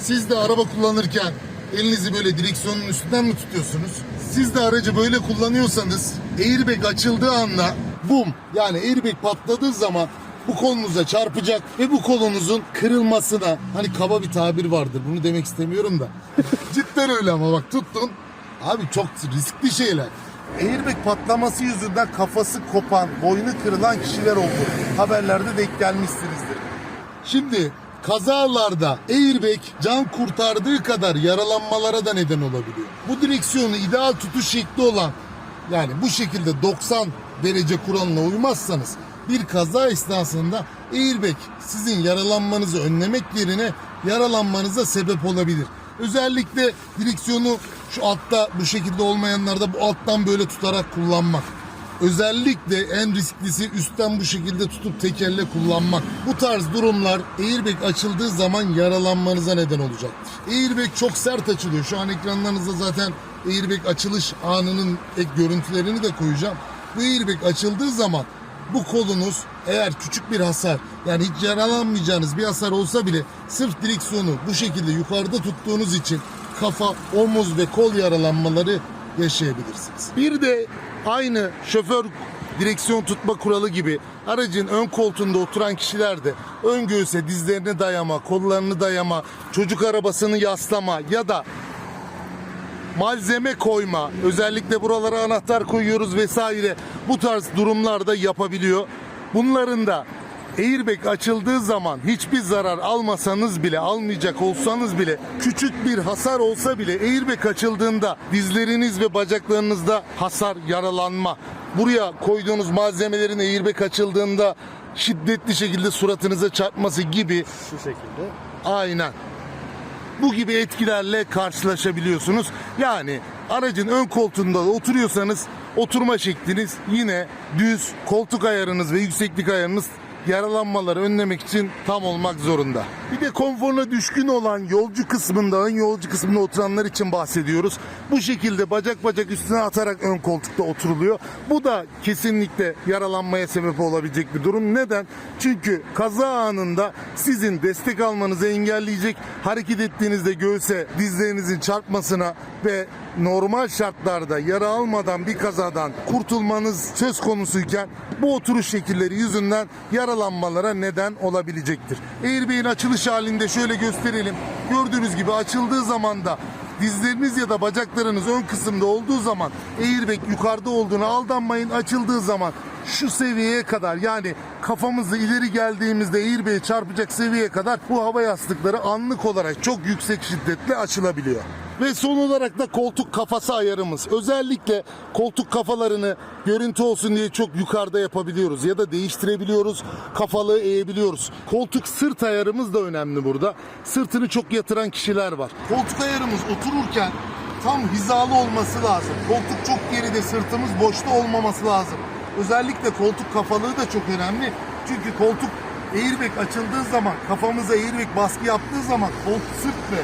Siz de araba kullanırken elinizi böyle direksiyonun üstünden mi tutuyorsunuz? Siz de aracı böyle kullanıyorsanız airbag açıldığı anda bum yani airbag patladığı zaman bu kolunuza çarpacak ve bu kolunuzun kırılmasına hani kaba bir tabir vardır bunu demek istemiyorum da cidden öyle ama bak tuttun abi çok riskli şeyler. Airbag patlaması yüzünden kafası kopan, boynu kırılan kişiler oldu. Haberlerde denk gelmişsinizdir. Şimdi kazalarda airbag can kurtardığı kadar yaralanmalara da neden olabiliyor. Bu direksiyonu ideal tutuş şekli olan yani bu şekilde 90 derece kuralına uymazsanız bir kaza esnasında airbag sizin yaralanmanızı önlemek yerine yaralanmanıza sebep olabilir. Özellikle direksiyonu şu altta bu şekilde olmayanlarda bu alttan böyle tutarak kullanmak. Özellikle en risklisi üstten bu şekilde tutup tekerle kullanmak. Bu tarz durumlar airbag açıldığı zaman yaralanmanıza neden olacaktır. Airbag çok sert açılıyor. Şu an ekranlarınızda zaten airbag açılış anının ek görüntülerini de koyacağım. Bu airbag açıldığı zaman bu kolunuz eğer küçük bir hasar yani hiç yaralanmayacağınız bir hasar olsa bile sırf direksiyonu bu şekilde yukarıda tuttuğunuz için kafa, omuz ve kol yaralanmaları yaşayabilirsiniz. Bir de aynı şoför direksiyon tutma kuralı gibi aracın ön koltuğunda oturan kişiler de ön göğüse dizlerini dayama, kollarını dayama, çocuk arabasını yaslama ya da malzeme koyma, özellikle buralara anahtar koyuyoruz vesaire bu tarz durumlarda yapabiliyor. Bunların da airbag açıldığı zaman hiçbir zarar almasanız bile, almayacak olsanız bile, küçük bir hasar olsa bile airbag açıldığında dizleriniz ve bacaklarınızda hasar, yaralanma, buraya koyduğunuz malzemelerin airbag açıldığında şiddetli şekilde suratınıza çarpması gibi Şu şekilde. Aynen. Bu gibi etkilerle karşılaşabiliyorsunuz. Yani aracın ön koltuğunda da oturuyorsanız oturma şekliniz yine düz, koltuk ayarınız ve yükseklik ayarınız yaralanmaları önlemek için tam olmak zorunda. Bir de konforuna düşkün olan yolcu kısmında, ön yolcu kısmında oturanlar için bahsediyoruz. Bu şekilde bacak bacak üstüne atarak ön koltukta oturuluyor. Bu da kesinlikle yaralanmaya sebep olabilecek bir durum. Neden? Çünkü kaza anında sizin destek almanızı engelleyecek hareket ettiğinizde göğse dizlerinizin çarpmasına ve normal şartlarda yara almadan bir kazadan kurtulmanız söz konusuyken bu oturuş şekilleri yüzünden yaralanmalara neden olabilecektir. Airbag'in açılış halinde şöyle gösterelim. Gördüğünüz gibi açıldığı zaman da dizleriniz ya da bacaklarınız ön kısımda olduğu zaman airbag yukarıda olduğunu aldanmayın. Açıldığı zaman şu seviyeye kadar yani kafamızı ileri geldiğimizde airbag'e çarpacak seviyeye kadar bu hava yastıkları anlık olarak çok yüksek şiddetle açılabiliyor. Ve son olarak da koltuk kafası ayarımız. Özellikle koltuk kafalarını görüntü olsun diye çok yukarıda yapabiliyoruz ya da değiştirebiliyoruz. Kafalığı eğebiliyoruz. Koltuk sırt ayarımız da önemli burada. Sırtını çok yatıran kişiler var. Koltuk ayarımız otururken tam hizalı olması lazım. Koltuk çok geride, sırtımız boşta olmaması lazım. Özellikle koltuk kafalığı da çok önemli. Çünkü koltuk airbag açıldığı zaman, kafamıza airbag baskı yaptığı zaman koltuk sırt ve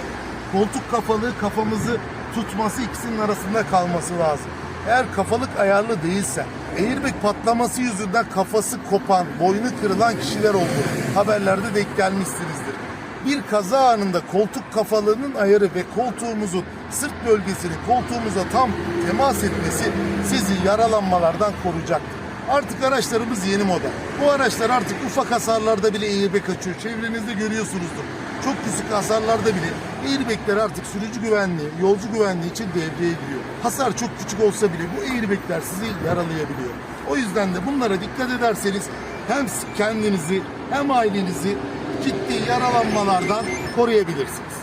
koltuk kafalığı kafamızı tutması ikisinin arasında kalması lazım. Eğer kafalık ayarlı değilse, airbag patlaması yüzünden kafası kopan, boynu kırılan kişiler oldu. Haberlerde denk gelmişsinizdir. Bir kaza anında koltuk kafalığının ayarı ve koltuğumuzun sırt bölgesinin koltuğumuza tam temas etmesi sizi yaralanmalardan koruyacaktır. Artık araçlarımız yeni model. Bu araçlar artık ufak hasarlarda bile airbag açıyor. Çevrenizde görüyorsunuzdur. Çok küçük hasarlarda bile airbagler artık sürücü güvenliği, yolcu güvenliği için devreye giriyor. Hasar çok küçük olsa bile bu airbagler sizi yaralayabiliyor. O yüzden de bunlara dikkat ederseniz hem kendinizi hem ailenizi ciddi yaralanmalardan koruyabilirsiniz.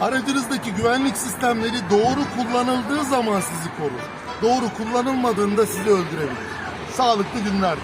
Aracınızdaki güvenlik sistemleri doğru kullanıldığı zaman sizi korur. Doğru kullanılmadığında sizi öldürebilir. Sağlıklı günler.